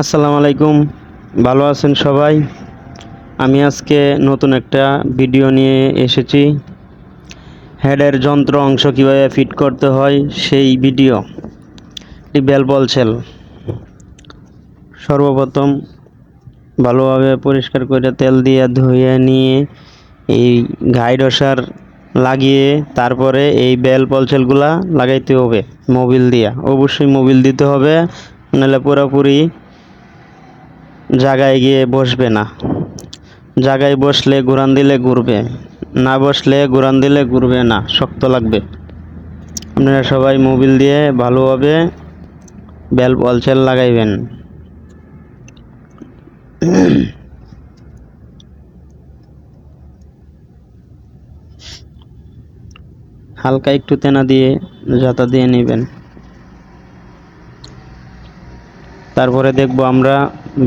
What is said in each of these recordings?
আসসালামু আলাইকুম। ভালো আছেন সবাই? আমি আজকে নতুন একটা ভিডিও নিয়ে এসেছি। হেডের যন্ত্র অংশ কীভাবে ফিট করতে হয় সেই ভিডিও। বেল বলছেল সর্বপ্রথম ভালোভাবে পরিষ্কার করে তেল দিয়ে ধুয়ে নিয়ে এই ঘাইডসার লাগিয়ে তারপরে এই বেল পলছেলগুলা লাগাইতে হবে, মোবিল দিয়া। অবশ্যই মোবিল দিতে হবে, নাহলে পুরোপুরি জায়গায় গিয়ে বসবে না। জায়গায় বসলে ঘুরান দিলে ঘুরবে, না বসলে ঘুরান দিলে ঘুরবে না, শক্ত লাগবে। আপনারা সবাই মোবিল দিয়ে ভালোভাবে বেল পলছেল লাগাইবেন। হালকা একটু তেনা দিয়ে যাতা দিয়ে নেবেন। তারপরে দেখব আমরা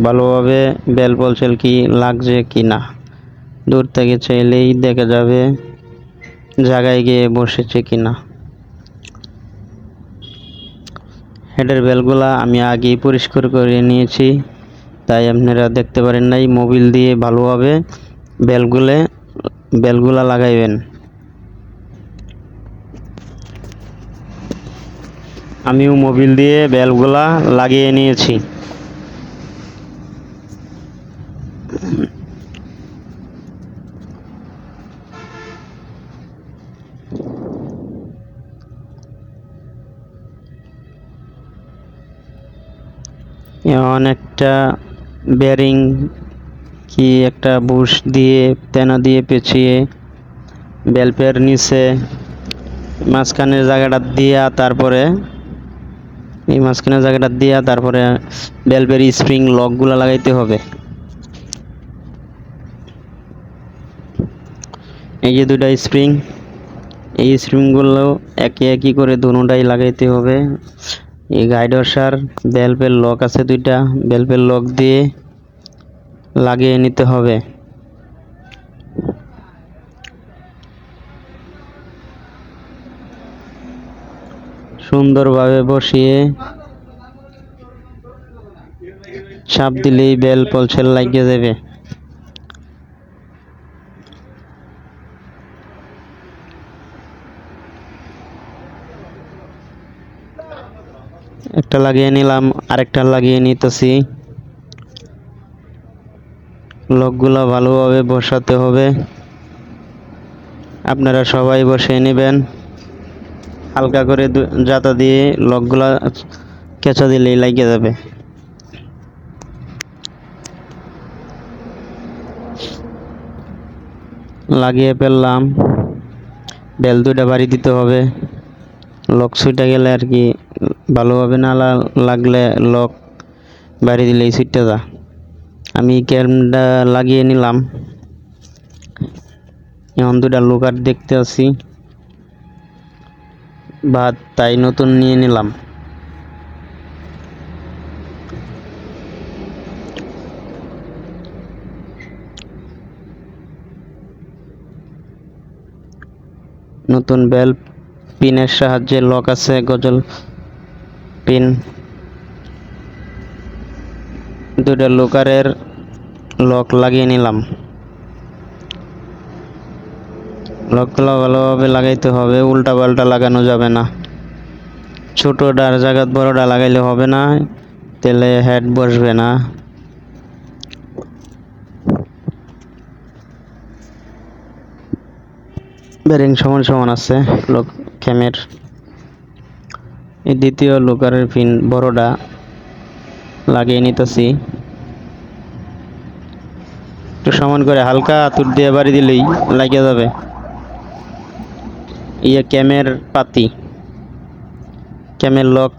ভালোভাবে বেল পলসেল কি লাগছে কি না। দূর থেকে চাইলেই দেখা যাবে জায়গায় গিয়ে বসেছে কি না। হেডের বেলগুলা আমি আগেই পরিষ্কার করে নিয়েছি, তাই আপনারা দেখতে পারেন নাই। মোবিল দিয়ে ভালোভাবে বেলগুলে বেলগুলা লাগাইবেন। আমিও মোবিল দিয়ে বেলগুলা লাগিয়ে নিয়েছি। এখন একটা বেরিং কি একটা বুশ দিয়ে, তেনা দিয়ে পেঁচিয়ে বেলপের নিচে মাঝখানের জায়গাটা দিয়া তারপরে এই মাঝখানের জায়গাটা দিয়া তারপরে বেলপের স্প্রিং লকগুলো লাগাইতে হবে। এই যে দুইটা স্প্রিং, এই স্প্রিংগুলো একে একই করে দুটাই লাগাইতে হবে। এই গাইডসার বেলপের লক আছে দুইটা বেলপের লক দিয়ে লাগিয়ে নিতে হবে। সুন্দরভাবে বসিয়ে চাপ দিলেই বেল পলসেল লাগিয়ে যাবে একটা লাগিয়ে নিলাম, আরেকটা লাগিয়ে নিতেছি। লকগুলো ভালোভাবে বসাতে হবে। আপনারা সবাই বসিয়ে নেবেন। হালকা করে জাতা দিয়ে লকগুলা কেঁচা দিলেই লাগিয়ে যাবে। লাগিয়ে ফেললাম। বেল দুইটা বাড়ি দিতে হবে। লক সুইটা গেলে আর কি ভালোভাবে না লাগলে লক বাড়ি দিলেই সুইটটা যা আমি ক্যামটা লাগিয়ে নিলাম। এখন দুটা লোকার দেখতে আছি। ভাত তাই নতুন নিয়ে নিলাম। নতুন বেল পিনের সাহায্যে লক আছে, গজল পিন দুটা লোকারের লক লাগিয়ে নিলাম। লকগুলো ভালোভাবে লাগাইতে হবে, উল্টা পাল্টা লাগানো যাবে না। ছোটো ডার জায়গাত বড়টা লাগাইলে হবে না, তেলে হেড বসবে না। বেরিং সমান সমান আছে লোক ক্যামের এই দ্বিতীয় লোকারের পিন বড়টা লাগিয়ে নিতেছি। একটু সমান করে হালকা আতুর দিয়ে বাড়ি দিলেই লাগিয়ে যাবে। ইয়ে ক্যামের পাতি। ক্যামের লক।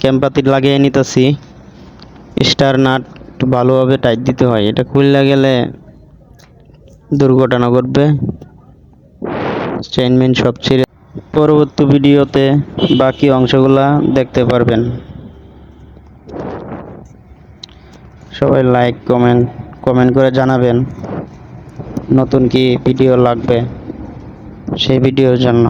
ক্যাম পাতি লাগিয়ে নিতেছি। স্টার নাট ভালোভাবে টাইট দিতে হয়। এটা খুললে গেলে দুর্ঘটনা ঘটবে। চেইনমেন সব ছিঁড়ে পরবর্তী ভিডিওতে বাকি অংশগুলা দেখতে পারবেন। সবাই লাইক কমেন্ট কমেন্ট করে জানাবেন। নতুন কি ভিডিও লাগবে? সেই ভিডিওর জন্য।